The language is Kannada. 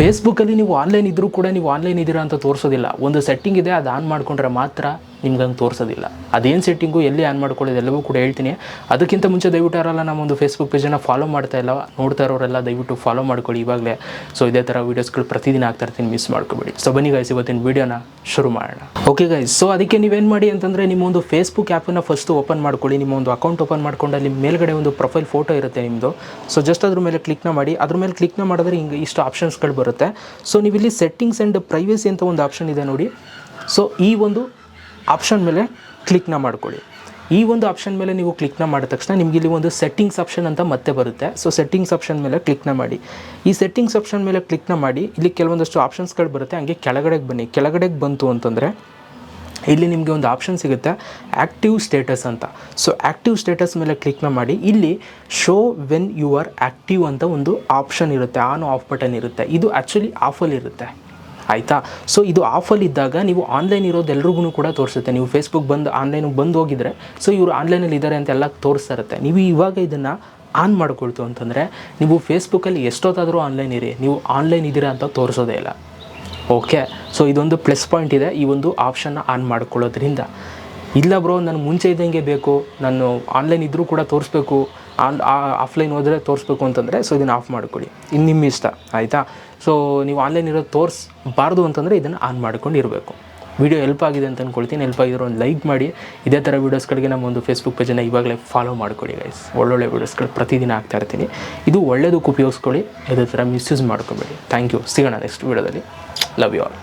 ಫೇಸ್ಬುಕ್ಕಲ್ಲಿ ನೀವು ಆನ್ಲೈನ್ ಇದ್ದರೂ ಕೂಡ ನೀವು ಆನ್ಲೈನ್ ಇದ್ದೀರಾ ಅಂತ ತೋರಿಸೋದಿಲ್ಲ. ಒಂದು ಸೆಟ್ಟಿಂಗ್ ಇದೆ, ಅದು ಆನ್ ಮಾಡಿಕೊಂಡ್ರೆ ಮಾತ್ರ ನಿಮ್ಗೆ ಹಂಗೆ ತೋರಿಸೋದಿಲ್ಲ. ಅದೇನು ಸೆಟ್ಟಿಂಗು ಎಲ್ಲಿ ಆನ್ ಮಾಡ್ಕೊಳ್ಳೋದು ಎಲ್ಲವೂ ಕೂಡ ಹೇಳ್ತೀನಿ. ಅದಕ್ಕಿಂತ ಮುಂಚೆ ದಯವಿಟ್ಟು ಯಾರಲ್ಲ ನಮ್ಮ ಒಂದು ಫೇಸ್ಬುಕ್ ಪೇಜನ್ನು ಫಾಲೋ ಮಾಡ್ತಾ ಇಲ್ಲ, ನೋಡ್ತಾ ಇರೋರೆಲ್ಲ ದಯವಿಟ್ಟು ಫಾಲೋ ಮಾಡ್ಕೊಳ್ಳಿ ಇವಾಗಲೇ. ಸೊ ಇದೇ ಥರ ವೀಡಿಯೋಸ್ಗಳು ಪ್ರತಿದಿನ ಆಗ್ತಾ ಇರ್ತೀನಿ ಮಿಸ್ ಮಾಡ್ಕೊಬೇಡಿ. ಸೊ ಬನ್ನಿ ಗೈಸ್ ಇವತ್ತಿನ ವೀಡಿಯೋನ ಶುರು ಮಾಡೋಣ. ಓಕೆ ಗೈಸ್ ಸೊ ಅದಕ್ಕೆ ನೀವೇನು ಮಾಡಿ ಅಂತಂದರೆ ನಿಮ್ಮ ಒಂದು ಫೇಸ್ಬುಕ್ ಆ್ಯಪನ್ನು ಫಸ್ಟು ಓಪನ್ ಮಾಡ್ಕೊಳ್ಳಿ. ನಿಮ್ಮ ಒಂದು ಅಕೌಂಟ್ ಓಪನ್ ಮಾಡ್ಕೊಂಡು ಅಲ್ಲಿ ಮೇಲ್ಗಡೆ ಒಂದು ಪ್ರೊಫೈಲ್ ಫೋಟೋ ಇರುತ್ತೆ ನಿಮ್ಮದು ಸೊ ಜಸ್ಟ್ ಅದ್ರ ಮೇಲೆ ಕ್ಲಿಕ್ನ ಮಾಡಿ. ಅದ್ರ ಮೇಲೆ ಕ್ಲಿಕ್ನ ಮಾಡಿದ್ರೆ ಹಿಂಗೆ ಇಷ್ಟು ಆಪ್ಷನ್ಸ್ಗಳು ಬರುತ್ತೆ. ಸೊ ನೀವು ಇಲ್ಲಿ ಸೆಟ್ಟಿಂಗ್ಸ್ ಆ್ಯಂಡ್ ಪ್ರೈವೇಸಿ ಅಂತ ಒಂದು ಆಪ್ಷನ್ ಇದೆ ನೋಡಿ. ಸೊ ಈ ಒಂದು ಆಪ್ಷನ್ ಮೇಲೆ ಕ್ಲಿಕ್ನ ಮಾಡ್ಕೊಳ್ಳಿ. ಈ ಒಂದು ಆಪ್ಷನ್ ಮೇಲೆ ನೀವು ಕ್ಲಿಕ್ನ ಮಾಡಿದ ತಕ್ಷಣ ನಿಮಗೆ ಇಲ್ಲಿ ಒಂದು ಸೆಟ್ಟಿಂಗ್ಸ್ ಆಪ್ಷನ್ ಅಂತ ಮತ್ತೆ ಬರುತ್ತೆ. ಸೊ ಸೆಟ್ಟಿಂಗ್ಸ್ ಆಪ್ಷನ್ ಮೇಲೆ ಕ್ಲಿಕ್ನ ಮಾಡಿ. ಈ ಸೆಟ್ಟಿಂಗ್ಸ್ ಆಪ್ಷನ್ ಮೇಲೆ ಕ್ಲಿಕ್ನ ಮಾಡಿ, ಇಲ್ಲಿ ಕೆಲವೊಂದಷ್ಟು ಆಪ್ಷನ್ಸ್ಗಳು ಬರುತ್ತೆ. ಹಂಗೆ ಕೆಳಗಡೆಗೆ ಬನ್ನಿ. ಕೆಳಗಡೆಗೆ ಬಂತು ಅಂತಂದರೆ ಇಲ್ಲಿ ನಿಮಗೆ ಒಂದು ಆಪ್ಷನ್ ಸಿಗುತ್ತೆ ಆ್ಯಕ್ಟಿವ್ ಸ್ಟೇಟಸ್ ಅಂತ. ಸೊ ಆ್ಯಕ್ಟಿವ್ ಸ್ಟೇಟಸ್ ಮೇಲೆ ಕ್ಲಿಕ್ನ ಮಾಡಿ. ಇಲ್ಲಿ show when you are active ಅಂತ ಒಂದು ಆಪ್ಷನ್ ಇರುತ್ತೆ. ಆನ್ ಆಫ್ ಬಟನ್ ಇರುತ್ತೆ. ಇದು ಆ್ಯಕ್ಚುಲಿ ಆಫಲ್ಲಿ ಇರುತ್ತೆ. ಆಯಿತಾ? ಸೊ ಇದು ಆಫಲ್ಲಿ ಇದ್ದಾಗ ನೀವು ಆನ್ಲೈನ್ ಇರೋದು ಎಲ್ರಿಗೂ ಕೂಡ ತೋರಿಸುತ್ತೆ. ನೀವು ಫೇಸ್ಬುಕ್ ಬಂದು ಆನ್ಲೈನಿಗೆ ಬಂದು ಹೋಗಿದ್ರೆ ಸೊ ಇವರು ಆನ್ಲೈನಲ್ಲಿ ಇದ್ದಾರೆ ಅಂತ ಎಲ್ಲ ತೋರಿಸ್ತಾ ಇರುತ್ತೆ. ನೀವು ಇವಾಗ ಇದನ್ನು ಆನ್ ಮಾಡ್ಕೊಳ್ತು ಅಂತಂದರೆ, ನೀವು ಫೇಸ್ಬುಕ್ಕಲ್ಲಿ ಎಷ್ಟೊತ್ತಾದರೂ ಆನ್ಲೈನ್ ಇರಿ. ನೀವು ಆನ್ಲೈನ್ ಇದ್ದೀರಾ ಅಂತ ತೋರಿಸೋದೇ ಇಲ್ಲ. ಓಕೆ ಸೊ ಇದೊಂದು ಪ್ಲಸ್ ಪಾಯಿಂಟ್ ಇದೆ ಈ ಒಂದು ಆಪ್ಷನ್ನ ಆನ್ ಮಾಡ್ಕೊಳ್ಳೋದ್ರಿಂದ. ಇಲ್ಲ ಬ್ರೋ ನಾನು ಮುಂಚೆ ಇದ್ದಂಗೆ ಬೇಕು. ನಾನು ಆನ್ಲೈನ್ ಇದ್ದರೂ ಕೂಡ ತೋರಿಸ್ಬೇಕು. ಆನ್ ಆಫ್ಲೈನ್ ಹೋದರೆ ತೋರಿಸ್ಬೇಕು ಅಂತಂದರೆ ಸೊ ಇದನ್ನು ಆಫ್ ಮಾಡ್ಕೊಳ್ಳಿ. ಇನ್ನು ನಿಮ್ಮ ಇಷ್ಟ, ಆಯಿತಾ? ಸೊ ನೀವು ಆನ್ಲೈನ್ ಇರೋದು ತೋರಿಸ್ಬಾರ್ದು ಅಂತಂದರೆ ಇದನ್ನು ಆನ್ ಮಾಡ್ಕೊಂಡು ಇರಬೇಕು ವಿಡಿಯೋ ಹೆಲ್ಪ್ ಆಗಿದೆ ಅಂತ ಅಂದ್ಕೊಳ್ತೀನಿ ಹೆಲ್ಪ್ ಆಗಿರೋ ಒಂದು ಲೈಕ್ ಮಾಡಿ. ಇದೇ ಥರ ವೀಡಿಯೋಸ್ಗಳಿಗೆ ನಮ್ಮ ಒಂದು ಫೇಸ್ಬುಕ್ ಪೇಜನ್ನು ಇವಾಗಲೇ ಫಾಲೋ ಮಾಡ್ಕೊಳ್ಳಿ ಗೈಸ್ ಒಳ್ಳೊಳ್ಳೆ ವೀಡಿಯೋಸ್ಗಳು ಪ್ರತಿದಿನ ಆಗ್ತಾ ಇರ್ತೀನಿ. ಇದು ಒಳ್ಳೆಯದಕ್ಕೆ ಉಪಯೋಗಿಸ್ಕೊಳ್ಳಿ. ಇದೇ ಥರ ಮಿಸ್ಯೂಸ್ ಮಾಡ್ಕೊಬೇಡಿ. ಥ್ಯಾಂಕ್ ಯು ಸಿಗೋಣ ನೆಕ್ಸ್ಟ್ ವೀಡಿಯೋದಲ್ಲಿ ಲವ್ ಯು ಆಲ್